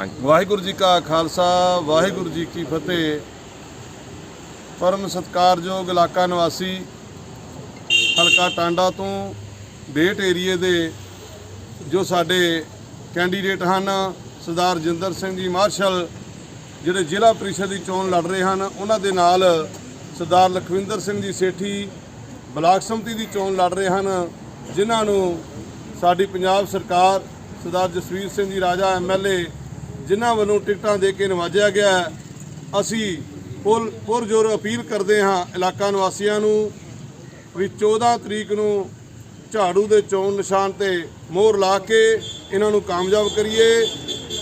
ਹਾਂਜੀ। ਵਾਹਿਗੁਰੂ ਜੀ ਕਾ ਖਾਲਸਾ, ਵਾਹਿਗੁਰੂ ਜੀ ਕੀ ਫਤਿਹ। ਪਰਮ ਸਤਕਾਰਯੋਗ ਇਲਾਕਾ ਨਿਵਾਸੀ ਹਲਕਾ ਟਾਂਡਾ ਤੋਂ ਡੇਟ ਏਰੀਏ ਦੇ ਜੋ ਸਾਡੇ ਕੈਂਡੀਡੇਟ ਹਨ, ਸਰਦਾਰ ਜਿੰਦਰ ਸਿੰਘ ਜੀ ਮਾਰਸ਼ਲ, ਜਿਹੜੇ ਜ਼ਿਲ੍ਹਾ ਪ੍ਰੀਸ਼ਦ ਦੀ ਚੋਣ ਲੜ ਰਹੇ ਹਨ, ਉਹਨਾਂ ਦੇ ਨਾਲ ਸਰਦਾਰ ਲਖਵਿੰਦਰ ਸਿੰਘ ਜੀ ਸੇਠੀ ਬਲਾਕ ਸੰਮਤੀ ਦੀ ਚੋਣ ਲੜ ਰਹੇ ਹਨ, ਜਿਨ੍ਹਾਂ ਨੂੰ ਸਾਡੀ ਪੰਜਾਬ ਸਰਕਾਰ ਸਰਦਾਰ ਜਸਵੀਰ ਸਿੰਘ ਜੀ ਰਾਜਾ ਐਮਐਲਏ ਜਿਨ੍ਹਾਂ ਵੱਲੋਂ ਟਿਕਟਾਂ ਦੇ ਕੇ ਨਵਾਜਿਆ ਗਿਆ ਹੈ। ਅਸੀਂ ਪੁਰ ਪੁਰਜੋਰ ਅਪੀਲ ਕਰਦੇ ਹਾਂ ਇਲਾਕਾ ਨਿਵਾਸੀਆਂ ਨੂੰ ਵੀ 14 ਤਰੀਕ ਨੂੰ ਝਾੜੂ ਦੇ ਚੋਣ ਨਿਸ਼ਾਨ ਤੇ ਮੋਹਰ ਲਾ ਕੇ ਇਹਨਾਂ ਨੂੰ ਕਾਮਯਾਬ ਕਰੀਏ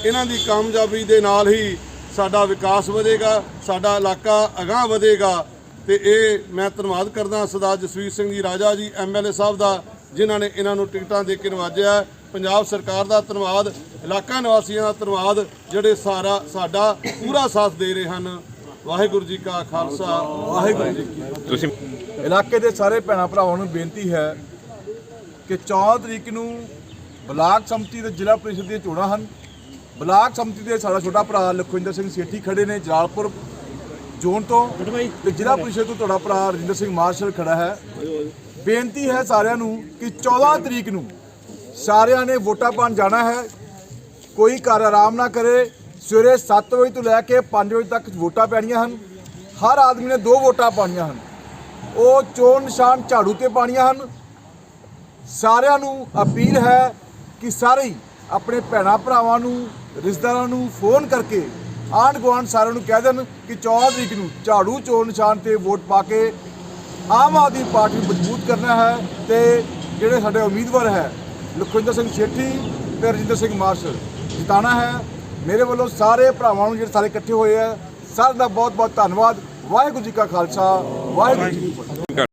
ਇਹਨਾਂ ਦੀ ਕਾਮਯਾਬੀ ਦੇ ਨਾਲ ਹੀ ਸਾਡਾ ਵਿਕਾਸ ਵਧੇਗਾ, ਸਾਡਾ ਇਲਾਕਾ ਅਗਾਂਹ ਵਧੇਗਾ ਤੇ ਇਹ ਮੈਂ ਧੰਨਵਾਦ ਕਰਦਾ ਸਰਦਾਰ ਜਸਵੀਰ ਸਿੰਘ ਜੀ ਰਾਜਾ ਜੀ ਐਮਐਲਏ ਸਾਹਿਬ ਦਾ, ਜਿਨ੍ਹਾਂ ਨੇ ਇਹਨਾਂ ਨੂੰ ਟਿਕਟਾਂ ਦੇ ਕੇ ਨਵਾਜਿਆ ਪੰਜਾਬ ਸਰਕਾਰ ਦਾ ਧੰਨਵਾਦ ਇਲਾਕਾ ਨਿਵਾਸੀਆਂ ਦਾ ਧੰਨਵਾਦ ਜਿਹੜੇ ਸਾਰਾ ਸਾਡਾ ਪੂਰਾ ਸਾਥ ਦੇ ਰਹੇ ਹਨ। ਵਾਹਿਗੁਰੂ ਜੀ ਕਾ ਖਾਲਸਾ ਵਾਹਿਗੁਰੂ ਜੀ ਕੀ ਫਤਿਹ। ਤੁਸੀਂ ਇਲਾਕੇ ਦੇ ਸਾਰੇ ਭੈਣਾਂ ਭਰਾਵਾਂ ਨੂੰ ਬੇਨਤੀ ਹੈ ਕਿ 14 ਤਰੀਕ ਨੂੰ ਬਲਾਕ ਸੰਮਤੀ ਤੇ ਜ਼ਿਲ੍ਹਾ ਪ੍ਰੀਸ਼ਦ ਦੀਆਂ ਚੋਣਾਂ ਹਨ। ਬਲਾਕ ਸੰਮਤੀ ਦੇ ਸਾਡਾ ਛੋਟਾ ਭਰਾ ਲਖਵਿੰਦਰ ਸਿੰਘ ਸੇਠੀ ਖੜੇ ਨੇ ਜਲਾਲਪੁਰ ਜ਼ੋਨ ਤੋਂ ਤੇ ਜ਼ਿਲ੍ਹਾ ਪ੍ਰੀਸ਼ਦ ਤੋਂ ਤੁਹਾਡਾ ਭਰਾ ਰਜਿੰਦਰ ਸਿੰਘ ਮਾਰਸ਼ਲ ਖੜਾ ਹੈ। ਬੇਨਤੀ ਹੈ ਸਾਰਿਆਂ ਨੂੰ ਕਿ 14 ਤਰੀਕ ਨੂੰ ਸਾਰਿਆਂ ਨੇ ਵੋਟਾਂ ਪਾਉਣ ਜਾਣਾ ਹੈ। ਕੋਈ ਘਰ ਆਰਾਮ ਨਾ ਕਰੇ। ਸਵੇਰੇ 7 ਵਜੇ ਤੋਂ ਲੈ ਕੇ 5 ਵਜੇ ਤੱਕ ਵੋਟਾਂ ਪੈਣੀਆਂ ਹਨ। ਹਰ ਆਦਮੀ ਨੇ ਦੋ ਵੋਟਾਂ ਪਾਉਣੀਆਂ ਹਨ। ਉਹ ਚੋਣ ਨਿਸ਼ਾਨ ਝਾੜੂ ਤੇ ਪਾਣੀਆਂ ਹਨ। ਸਾਰਿਆਂ ਨੂੰ ਅਪੀਲ ਹੈ ਕਿ ਸਾਰੇ ਹੀ ਆਪਣੇ ਭੈਣਾਂ ਭਰਾਵਾਂ ਨੂੰ, ਰਿਸ਼ਤੇਦਾਰਾਂ ਨੂੰ ਫੋਨ ਕਰਕੇ ਆਂਢ ਗੁਆਂਢ ਸਾਰਿਆਂ ਨੂੰ ਕਹਿ ਦੇਣ ਕਿ 14 ਤਰੀਕ ਨੂੰ ਝਾੜੂ, ਚੋਣ ਨਿਸ਼ਾਨ ਤੇ ਵੋਟ ਪਾ ਕੇ ਆਮ ਆਦਮੀ ਪਾਰਟੀ ਨੂੰ ਮਜ਼ਬੂਤ ਕਰਨਾ ਹੈ ਤੇ ਜਿਹੜੇ ਸਾਡੇ ਉਮੀਦਵਾਰ ਹੈ ਲਖਵਿੰਦਰ ਸਿੰਘ ਛੇਠੀ ਤੇ ਰਜਿੰਦਰ ਸਿੰਘ ਮਾਰਸ਼ਲ ਜਿਤਾਣਾ ਹੈ। ਮੇਰੇ ਵੱਲੋਂ ਸਾਰੇ ਭਰਾਵਾਂ ਨੂੰ ਜਿਹੜੇ ਸਾਰੇ ਇਕੱਠੇ ਹੋਏ ਆ, ਸਾਰਿਆਂ ਦਾ ਬਹੁਤ ਬਹੁਤ ਧੰਨਵਾਦ। ਵਾਹਿਗੁਰੂ ਜੀ ਕਾ ਖਾਲਸਾ, ਵਾਹਿਗੁਰੂ ਜੀ ਕੀ ਫਤਿਹ।